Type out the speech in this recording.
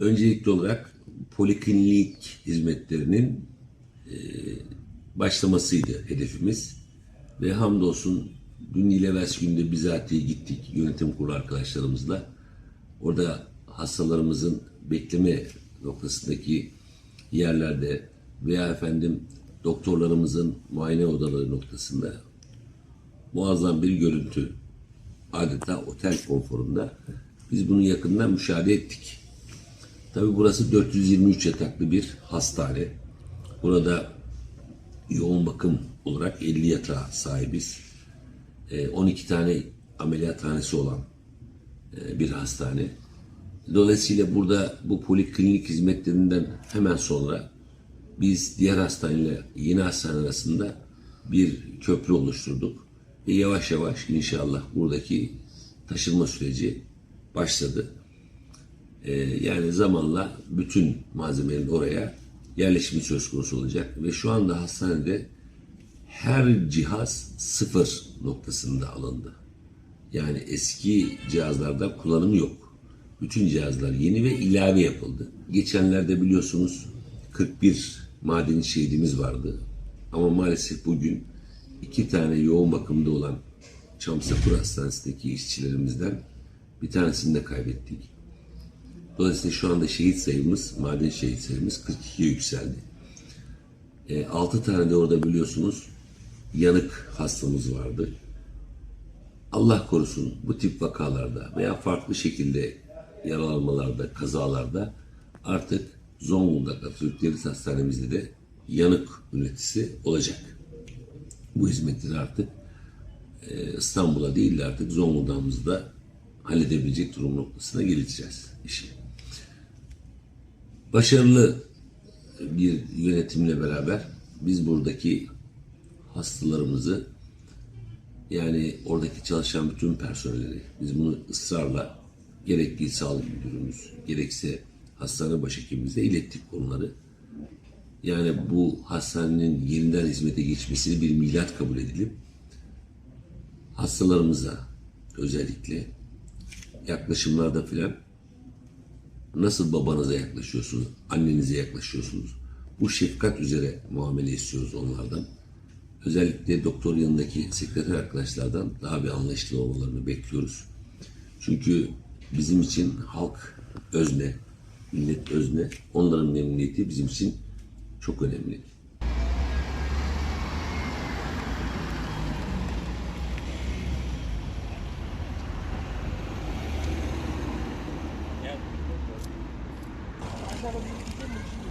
Öncelikli olarak poliklinik hizmetlerinin e, başlamasıydı hedefimiz. Ve hamdolsun dün ile evvelsi günde bizatihi gittik yönetim kurulu arkadaşlarımızla. Orada hastalarımızın bekleme noktasındaki yerlerde veya efendim doktorlarımızın muayene odaları noktasında muazzam bir görüntü adeta otel konforunda biz bunu yakından müşahede ettik. Tabi burası 423 yataklı bir hastane. Burada yoğun bakım olarak 50 yatağa sahibiz. Ee, 12 tane ameliyathanesi olan e, bir hastane. Dolayısıyla burada bu poliklinik hizmetlerinden hemen sonra biz diğer hastaneyle yeni hastane arasında bir köprü oluşturduk. Ve yavaş yavaş inşallah buradaki taşınma süreci başladı. Ee, yani zamanla bütün malzemelerin oraya yerleşimi söz konusu olacak. Ve şu anda hastanede her cihaz sıfır noktasında alındı. Yani eski cihazlarda kullanım yok. Bütün cihazlar yeni ve ilave yapıldı. Geçenlerde biliyorsunuz 41 madeni şehidimiz vardı. Ama maalesef bugün iki tane yoğun bakımda olan Çamsapur Hastanesi'ndeki işçilerimizden bir tanesini de kaybettik. Dolayısıyla şu anda şehit sayımız, maden şehit sayımız 42'ye yükseldi. E, 6 tane de orada biliyorsunuz yanık hastamız vardı. Allah korusun bu tip vakalarda veya farklı şekilde yaralanmalarda, kazalarda artık Zonguldak Atatürk Devlet Hastanemizde de yanık üreticisi olacak. Bu hizmetleri artık e, İstanbul'a değil de artık Zonguldak'ımızda halledebilecek durum noktasına geleceğiz işi. Başarılı bir yönetimle beraber biz buradaki hastalarımızı yani oradaki çalışan bütün personelleri biz bunu ısrarla gerek il sağlık müdürümüz gerekse hastane başhekimimize ilettik konuları. Yani bu hastanenin yeniden hizmete geçmesini bir milat kabul edilip hastalarımıza özellikle yaklaşımlarda filan nasıl babanıza yaklaşıyorsunuz, annenize yaklaşıyorsunuz. Bu şefkat üzere muamele istiyoruz onlardan. Özellikle doktor yanındaki sekreter arkadaşlardan daha bir anlayışlı olmalarını bekliyoruz. Çünkü bizim için halk özne, millet özne, onların memnuniyeti bizim için çok önemli. Gracias.